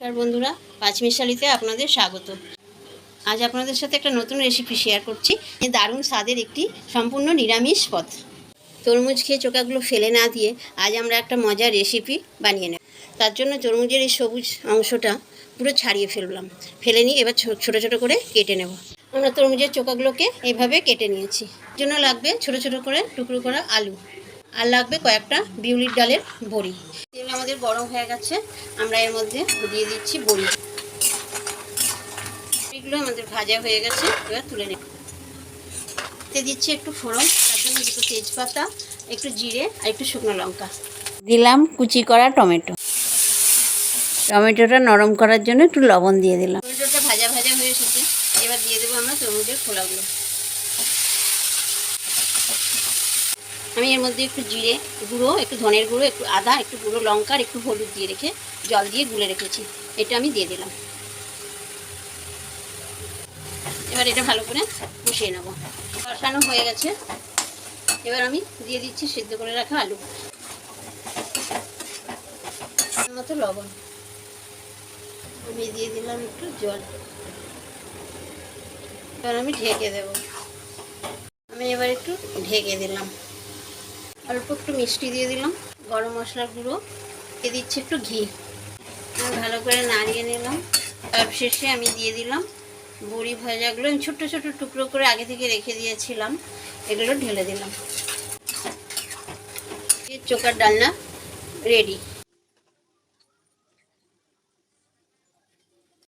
নমস্কার বন্ধুরা পাঁচমিশালিতে আপনাদের স্বাগত। আজ আপনাদের সাথে একটা নতুন রেসিপি শেয়ার করছি দারুণ স্বাদের একটি সম্পূর্ণ নিরামিষ পদ। তরমুজ খেয়ে চোকাগুলো ফেলে না দিয়ে আজ আমরা একটা মজার রেসিপি বানিয়ে নেব। তার জন্য তরমুজের এই সবুজ অংশটা পুরো ছাড়িয়ে ফেললাম। ফেলে নিয়ে এবার ছোটো ছোটো করে কেটে নেব। আমরা তরমুজের চোকাগুলোকে এইভাবে কেটে নিয়েছি। জন্য লাগবে ছোটো ছোটো করে টুকরো করা আলু। আর লাগবে কয়েকটা বিউলির ডালের বড়ি। আমাদের গরম হয়ে গেছে। আমরা এর মধ্যে দিয়ে দিচ্ছি বড়ি। এগুলো আমাদের ভাজা হয়ে গেছে, এবার তুলে নেব। তে দিচ্ছি একটু ফোড়ন, তার জন্য দুটো তেজপাতা, একটু জিরে আর একটু শুকনো লঙ্কা। দিলাম কুচি করা টমেটো। টমেটোটা নরম করার জন্য একটু লবণ দিয়ে দিলাম। টমেটোটা ভাজা ভাজা হয়ে এসেছে। এবার দিয়ে দেবো আমরা তরমুজের খোলাগুলো। আমি এর মধ্যে একটু জিরে গুঁড়ো, একটু ধনের গুঁড়ো, একটু আদা, একটু গুঁড়ো লঙ্কা, আর একটু হলুদ দিয়ে রেখে জল দিয়ে গুলে রেখেছি। এটা আমি দিয়ে দিলাম। এবার এটা ভালো করে কষিয়ে নেব। কষানো হয়ে গেছে। এবার আমি দিয়ে দিচ্ছি সিদ্ধ করে রাখা আলু। মতো লবণ। আমি দিয়ে দিলাম একটু জল। এবার আমি ঢেকে দেবো। আমি এবার একটু ঢেকে দিলাম। অল্প একটু মিষ্টি দিয়ে দিলাম, গরম মশলার গুঁড়ো, দিয়ে দিচ্ছি একটু ঘি। আমি ভালো করে নাড়িয়ে নিলাম। তার শেষে আমি দিয়ে দিলাম বড়ি ভাজাগুলো। আমি ছোট্ট ছোট্ট টুকরো করে আগে থেকে রেখে দিয়েছিলাম, এগুলো ঢেলে দিলাম। চোকার ডালনা রেডি।